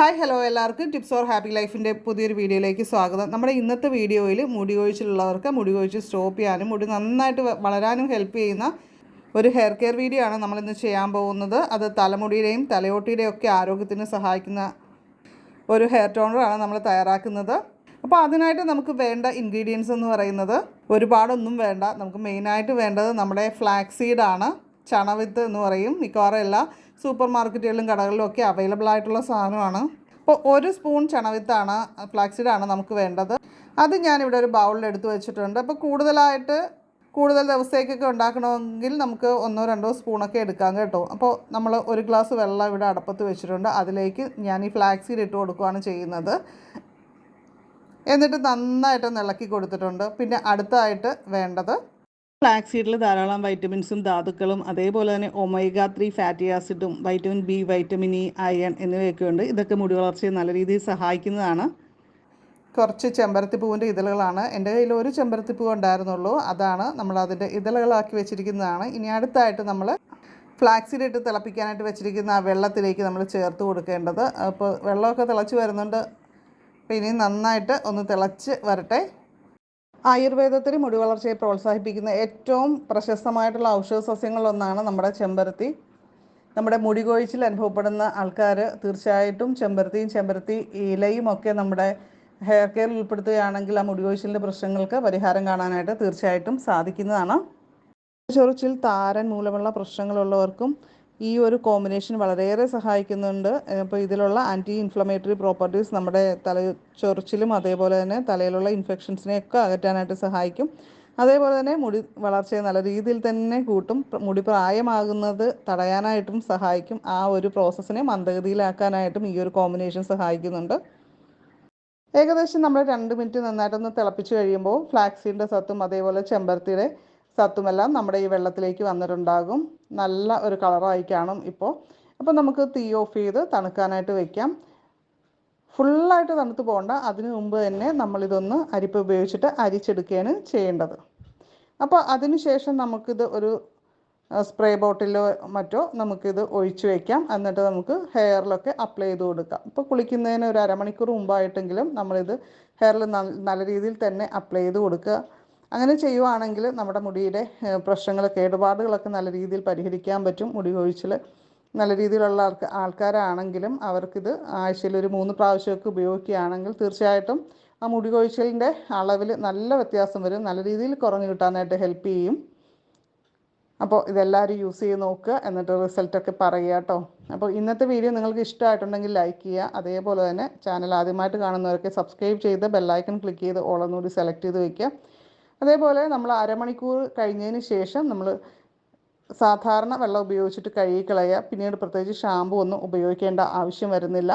Hi hello എല്ലാവർക്കും tips or happy ലൈഫിന്റെ പുതിയൊരു വീഡിയോയിലേക്ക് സ്വാഗതം. നമ്മുടെ ഇന്നത്തെ വീഡിയോയിൽ മുടി കൊഴിച്ചിലുള്ളവർക്ക് മുടി കൊഴിച്ച് സ്റ്റോപ്പ് ചെയ്യാനും മുടി നന്നായിട്ട് വളരാനും ഹെൽപ്പ് ചെയ്യുന്ന ഒരു ഹെയർ കെയർ വീഡിയോ ആണ് നമ്മളിന്ന് ചെയ്യാൻ പോകുന്നത്. അത് തലമുടിയുടെയും തലയോട്ടിയുടെയും ഒക്കെ ആരോഗ്യത്തിന് സഹായിക്കുന്ന ഒരു ഹെയർ ടോണറാണ് നമ്മൾ തയ്യാറാക്കുന്നത്. അപ്പോൾ അതിനായിട്ട് നമുക്ക് വേണ്ട ഇൻഗ്രീഡിയൻസ് എന്ന് പറയുന്നത് ഒരുപാടൊന്നും വേണ്ട. നമുക്ക് മെയിനായിട്ട് വേണ്ടത് നമ്മുടെ ഫ്ലാക്സ് സീഡാണ്. ചണവിത്ത് എന്ന് പറയും. മിക്കവാറും എല്ലാ സൂപ്പർ മാർക്കറ്റുകളിലും കടകളിലും ഒക്കെ അവൈലബിൾ ആയിട്ടുള്ള സാധനമാണ്. അപ്പോൾ ഒരു സ്പൂൺ ചണവിത്താണ് ഫ്ലാക്സിഡാണ് സീഡാണ് നമുക്ക് വേണ്ടത്. അത് ഞാനിവിടെ ഒരു ബൗളിൽ എടുത്തു വെച്ചിട്ടുണ്ട്. അപ്പോൾ കൂടുതലായിട്ട് കൂടുതൽ ദിവസത്തേക്കൊക്കെ ഉണ്ടാക്കണമെങ്കിൽ നമുക്ക് ഒന്നോ രണ്ടോ സ്പൂണൊക്കെ എടുക്കാം കേട്ടോ. അപ്പോൾ നമ്മൾ ഒരു ഗ്ലാസ് വെള്ളം ഇവിടെ അടപ്പത്ത് വെച്ചിട്ടുണ്ട്. അതിലേക്ക് ഞാൻ ഈ ഫ്ലാക്സിഡ് ഇട്ട് കൊടുക്കുകയാണ് ചെയ്യുന്നത്. എന്നിട്ട് നന്നായിട്ട് ഇളക്കി കൊടുത്തിട്ടുണ്ട്. പിന്നെ അടുത്തായിട്ട് വേണ്ടത് ഫ്ലാക്സ് സീഡിൽ ധാരാളം വൈറ്റമിൻസും ധാതുക്കളും അതേപോലെ തന്നെ ഒമേഗ ത്രീ ഫാറ്റി ആസിഡും vitamin B vitamin E iron എന്നിവയൊക്കെ ഉണ്ട്. ഇതൊക്കെ മുടി വളർച്ചയെ നല്ല രീതിയിൽ സഹായിക്കുന്നതാണ്. കുറച്ച് ചെമ്പരത്തി പൂവിന്റെ ഇതളുകളാണ്. എന്റെ കയ്യിൽ ഒരു ചെമ്പരത്തി പൂവ് ഉണ്ടായിരുന്നുള്ളൂ. അതാണ് നമ്മൾ അതിന്റെ ഇതളുകളാക്കി വെച്ചിരിക്കുന്നതാണ്. ഇനി അടുത്തായിട്ട് നമ്മൾ ഫ്ലാക്സിഡ് ഇട്ട് തിളപ്പിക്കാനായിട്ട് വെച്ചിരിക്കുന്ന ആ വെള്ളത്തിലേക്ക് നമ്മൾ ചേർത്ത് കൊടുക്കേണ്ടത്. അപ്പോൾ വെള്ളമൊക്കെ തിളച്ച് വരുന്നുണ്ട്. അപ്പോൾ ഇനി നന്നായിട്ട് ഒന്ന് തിളച്ച് വരട്ടെ. ആയുർവേദത്തിൽ മുടി വളർച്ചയെ പ്രോത്സാഹിപ്പിക്കുന്ന ഏറ്റവും പ്രശസ്തമായിട്ടുള്ള ഔഷധ സസ്യങ്ങളിലൊന്നാണ് നമ്മുടെ ചെമ്പരത്തി. നമ്മുടെ മുടി കൊഴിച്ചിൽ അനുഭവപ്പെടുന്ന ആൾക്കാർ തീർച്ചയായിട്ടും ചെമ്പരത്തിയും ചെമ്പരത്തി ഇലയും ഒക്കെ നമ്മുടെ ഹെയർ കെയറിൽ ഉൾപ്പെടുത്തുകയാണെങ്കിൽ ആ മുടി കൊഴിച്ചിലിന്റെ പ്രശ്നങ്ങൾക്ക് പരിഹാരം കാണാനായിട്ട് തീർച്ചയായിട്ടും സാധിക്കുന്നതാണ്. ചൊറിച്ചിൽ താരൻ മൂലമുള്ള പ്രശ്നങ്ങളുള്ളവർക്കും ഈ ഒരു കോമ്പിനേഷൻ വളരെയേറെ സഹായിക്കുന്നുണ്ട്. ഇപ്പോൾ ഇതിലുള്ള ആന്റി ഇൻഫ്ലമേറ്ററി പ്രോപ്പർട്ടീസ് നമ്മുടെ തല ചൊറിച്ചിലും അതേപോലെ തന്നെ തലയിലുള്ള ഇൻഫെക്ഷൻസിനെയൊക്കെ അകറ്റാനായിട്ട് സഹായിക്കും. അതേപോലെ തന്നെ മുടി വളർച്ചയെ നല്ല രീതിയിൽ തന്നെ കൂട്ടും. മുടി പ്രായമാകുന്നത് തടയാനായിട്ടും സഹായിക്കും. ആ ഒരു പ്രോസസ്സിനെ മന്ദഗതിയിലാക്കാനായിട്ടും ഈ ഒരു കോമ്പിനേഷൻ സഹായിക്കുന്നുണ്ട്. ഏകദേശം നമ്മൾ രണ്ട് മിനിറ്റ് നന്നായിട്ടൊന്ന് തിളപ്പിച്ച് കഴിയുമ്പോൾ ഫ്ലാക്സിന്റെ സത്തും അതേപോലെ ചെമ്പരത്തിയുടെ സത്തുമെല്ലാം നമ്മുടെ ഈ വെള്ളത്തിലേക്ക് വന്നിട്ടുണ്ടാകും. നല്ല ഒരു കളറായി കാണും ഇപ്പോൾ അപ്പോൾ നമുക്ക് തീ ഓഫ് ചെയ്ത് തണുക്കാനായിട്ട് വെക്കാം. ഫുള്ളായിട്ട് തണുത്ത് പോകണ്ട. അതിന് മുമ്പ് തന്നെ നമ്മളിതൊന്ന് അരിപ്പ് ഉപയോഗിച്ചിട്ട് അരിച്ചെടുക്കുകയാണ് ചെയ്യേണ്ടത്. അപ്പോൾ അതിനുശേഷം നമുക്കിത് ഒരു സ്പ്രേ ബോട്ടിലോ മറ്റോ നമുക്കിത് ഒഴിച്ചു വയ്ക്കാം എന്നിട്ട് നമുക്ക് ഹെയറിലൊക്കെ അപ്ലൈ ചെയ്ത് കൊടുക്കാം. ഇപ്പോൾ കുളിക്കുന്നതിന് ഒരു അരമണിക്കൂർ മുമ്പായിട്ടെങ്കിലും നമ്മളിത് ഹെയറിൽ നല്ല രീതിയിൽ തന്നെ അപ്ലൈ ചെയ്ത് കൊടുക്കുക. അങ്ങനെ ചെയ്യുവാണെങ്കിൽ നമ്മുടെ മുടിയുടെ പ്രശ്നങ്ങൾ കേടുപാടുകളൊക്കെ നല്ല രീതിയിൽ പരിഹരിക്കാൻ പറ്റും. മുടി കൊഴിച്ചിൽ നല്ല രീതിയിലുള്ള ആൾക്ക് ആൾക്കാരാണെങ്കിലും അവർക്കിത് ആഴ്ചയിൽ ഒരു മൂന്ന് പ്രാവശ്യമൊക്കെ ഉപയോഗിക്കുകയാണെങ്കിൽ തീർച്ചയായിട്ടും ആ മുടി കൊഴിച്ചിലിന്റെ അളവിൽ നല്ല വ്യത്യാസം വരും. നല്ല രീതിയിൽ കുറഞ്ഞു കിട്ടാനായിട്ട് ഹെൽപ്പ് ചെയ്യും. അപ്പോൾ ഇതെല്ലാവരും യൂസ് ചെയ്ത് നോക്കുക എന്നിട്ട് റിസൾട്ടൊക്കെ പറയുക കേട്ടോ. അപ്പോൾ ഇന്നത്തെ വീഡിയോ നിങ്ങൾക്ക് ഇഷ്ടമായിട്ടുണ്ടെങ്കിൽ ലൈക്ക് ചെയ്യുക. അതേപോലെ തന്നെ ചാനൽ ആദ്യമായിട്ട് കാണുന്നവരൊക്കെ സബ്സ്ക്രൈബ് ചെയ്ത് ബെല്ലൈക്കൺ ക്ലിക്ക് ചെയ്ത് ഓളൊന്നുകൂടി സെലക്ട് ചെയ്ത് വയ്ക്കുക അതേപോലെ നമ്മൾ അരമണിക്കൂർ കഴിഞ്ഞതിന് ശേഷം നമ്മൾ സാധാരണ വെള്ളം ഉപയോഗിച്ചിട്ട് കഴുകി കളയുക. പിന്നീട് പ്രത്യേകിച്ച് ഷാമ്പു ഒന്നും ഉപയോഗിക്കേണ്ട ആവശ്യം വരുന്നില്ല.